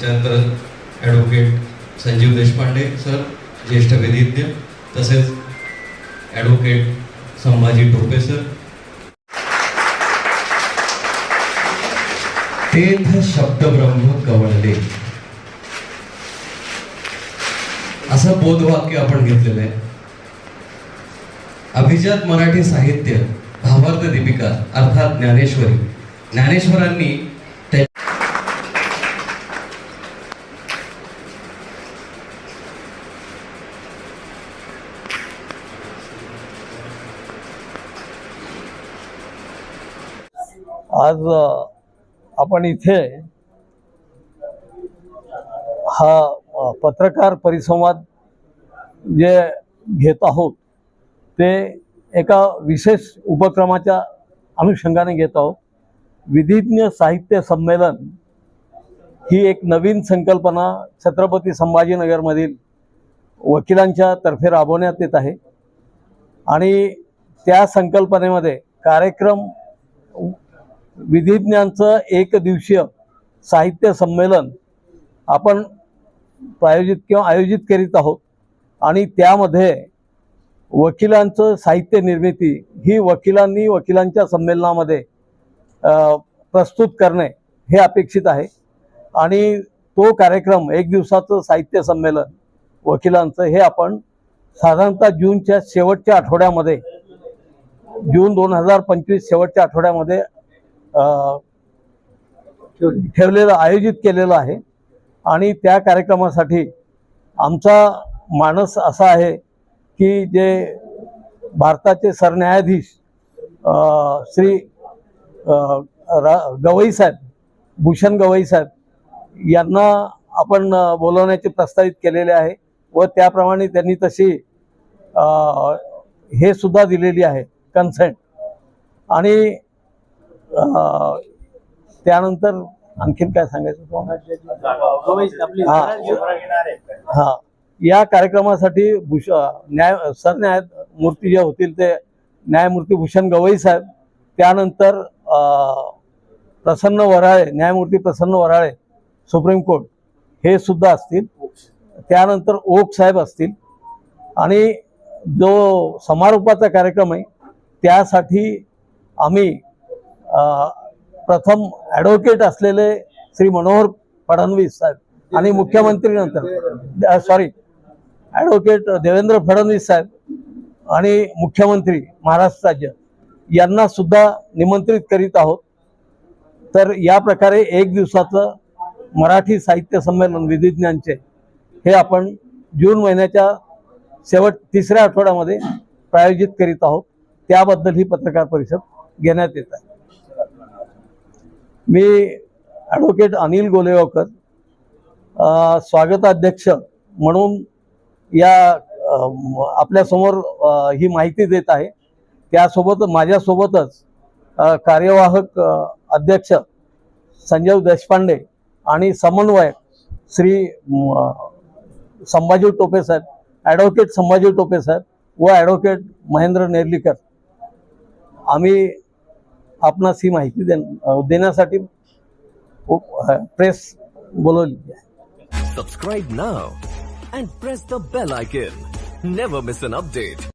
त्याच्यानंतर advocate Sanjeev Deshpande sir ज्येष्ठ विधिज्ञ तसेच ॲडव्होकेट संभाजी टोपे सर तेथ शब्दब्रह्म कवळले. असं बोधवाक्य आपण घेतलेलं आहे. अभिजात मराठी साहित्य भावार्थ दीपिका अर्थात ज्ञानेश्वरी. ज्ञानेश्वरांनी आज आपण इथे हा पत्रकार परिसंवाद जे घेत आहोत ते एका विशेष उपक्रमाच्या अनुषंगाने घेत आहोत. विधिज्ञ साहित्य संमेलन ही एक नवीन संकल्पना छत्रपती संभाजीनगरमधील वकिलांच्या तर्फे राबवण्यात येत आहे. आणि त्या संकल्पनेमध्ये कार्यक्रम विधिज्ञांचं एक दिवसीय साहित्य संमेलन आपण प्रायोजित किंवा आयोजित करीत आहोत. आणि त्यामध्ये वकिलांचं साहित्य निर्मिती ही वकिलांनी वकिलांच्या संमेलनामध्ये प्रस्तुत करणे हे अपेक्षित आहे. आणि तो कार्यक्रम एक दिवसाचं साहित्य संमेलन वकिलांचं हे आपण साधारणतः जूनच्या शेवटच्या आठवड्यामध्ये जून दोन हजार पंचवीस शेवटच्या आठवड्यामध्ये ठेवलेलं आयोजित केलेलं आहे. आणि त्या कार्यक्रमासाठी आमचा मानस असा आहे की जे भारताचे सरन्यायाधीश श्री रा- गवई साहेब भूषण गवई साहेब यांना आपण बोलवण्याचे प्रस्तावित केलेले आहे व त्याप्रमाणे त्यांनी तशी हे सुद्धा दिलेली आहे कन्सेंट आणि त्यानंतर आणखीन काय सांगायचं हा. या कार्यक्रमासाठी भूष न्याय सरन्याय मूर्ती जे होतील ते न्यायमूर्ती भूषण गवई साहेब त्यानंतर प्रसन्न वराळे न्यायमूर्ती प्रसन्न वराळे सुप्रीम कोर्ट हे सुद्धा असतील. त्यानंतर ओक साहेब असतील. आणि जो समारोपाचा कार्यक्रम आहे त्यासाठी आम्ही प्रथम ॲडव्होकेट असलेले श्री मनोहर फडणवीस साहेब आणि मुख्यमंत्री नंतर. सॉरी ॲडव्होकेट देवेंद्र फडणवीस साहेब आणि मुख्यमंत्री महाराष्ट्र राज्य यांना सुद्धा निमंत्रित करीत आहोत. तर या प्रकारे एक दिवसाचं मराठी साहित्य संमेलन विधिज्ञांचे हे आपण जून महिन्याच्या शेवट तिसऱ्या आठवड्यामध्ये प्रायोजित करीत आहोत. त्याबद्दल ही पत्रकार परिषद घेण्यात येत आहे. मी ॲडव्होकेट अनिल गोलेगावकर स्वागताध्यक्ष म्हणून या आपल्यासमोर ही माहिती देत आहे. त्यासोबत माझ्यासोबतच कार्यवाहक अध्यक्ष संजय देशपांडे आणि समन्वयक श्री संभाजी टोपे साहेब ॲडव्होकेट संभाजी टोपे साहेब व ॲडव्होकेट महेंद्र नेर्लीकर. आम्ही आपणास ही माहिती देण्यासाठी प्रेस बोलवली subscribe now and press the bell icon never miss an update